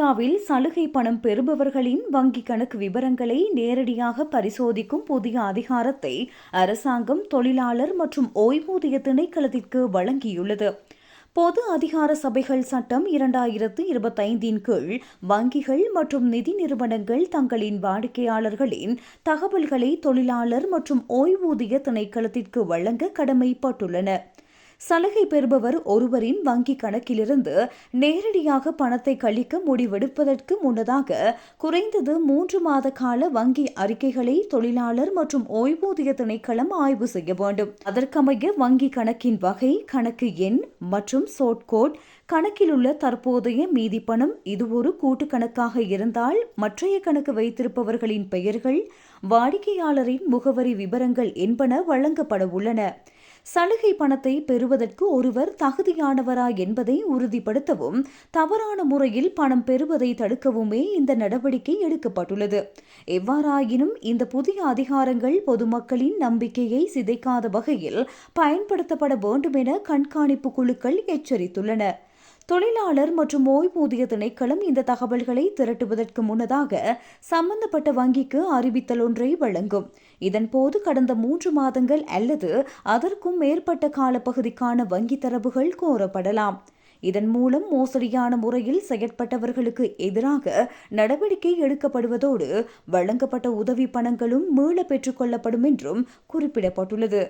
இந்தியாவில் சலுகை பணம் பெறுபவர்களின் வங்கிக் கணக்கு விவரங்களை நேரடியாக பரிசோதிக்கும் புதிய அதிகாரத்தை அரசாங்கம் தொழிலாளர் மற்றும் ஓய்வூதிய திணைக்களத்திற்கு வழங்கியுள்ளது. பொது அதிகார சபைகள் சட்டம் இரண்டாயிரத்து இருபத்தைந்தின் கீழ் வங்கிகள் மற்றும் நிதி நிறுவனங்கள் தங்களின் வாடிக்கையாளர்களின் தகவல்களை தொழிலாளர் மற்றும் ஓய்வூதிய திணைக்களத்திற்கு வழங்க கடமைப்பட்டுள்ளன. சலுகை பெறுபவர் ஒருவரின் வங்கிக் கணக்கிலிருந்து நேரடியாக பணத்தை கழிக்க முடிவெடுப்பதற்கு முன்னதாக குறைந்தது மூன்று மாத கால வங்கி அறிக்கைகளை தொழிலாளர் மற்றும் ஓய்வூதிய திணைக்களம் ஆய்வு செய்ய வேண்டும். அதற்கமைய வங்கி கணக்கின் வகை கணக்கு எண் மற்றும் சோட் கோட் கணக்கில் உள்ள தற்போதைய மீதி பணம் இது ஒரு கூட்டு கணக்காக இருந்தால் மற்றைய கணக்கு வைத்திருப்பவர்களின் பெயர்கள் வாடிக்கையாளரின் முகவரி விவரங்கள் என்பன வழங்கப்பட உள்ளன. சலுகை பணத்தை பெறுவதற்கு ஒருவர் தகுதியானவரா என்பதை உறுதிப்படுத்தவும் தவறான முறையில் பணம் பெறுவதை தடுக்கவுமே இந்த நடவடிக்கை எடுக்கப்பட்டுள்ளது. எவ்வாறாயினும் இந்த புதிய அதிகாரங்கள் பொதுமக்களின் நம்பிக்கையை சிதைக்காத வகையில் பயன்படுத்தப்பட வேண்டும் என கண்காணிப்பு குழுக்கள் எச்சரித்துள்ளன. தொழிலாளர் மற்றும் ஓய்வூதிய திணைக்களம் இந்த தகவல்களை திரட்டுவதற்கு முன்னதாக சம்பந்தப்பட்ட வங்கிக்கு அறிவித்தல் ஒன்றை வழங்கும். இதன்போது கடந்த மூன்று மாதங்கள் அல்லது அதற்கும் மேற்பட்ட காலப்பகுதிக்கான வங்கி தரவுகள் கோரப்படலாம். இதன் மூலம் மோசடியான முறையில் செயற்பட்டவர்களுக்கு எதிராக நடவடிக்கை எடுக்கப்படுவதோடு வழங்கப்பட்ட உதவி பணங்களும் மீள பெற்றுக் கொள்ளப்படும் என்றும் குறிப்பிடப்பட்டுள்ளது.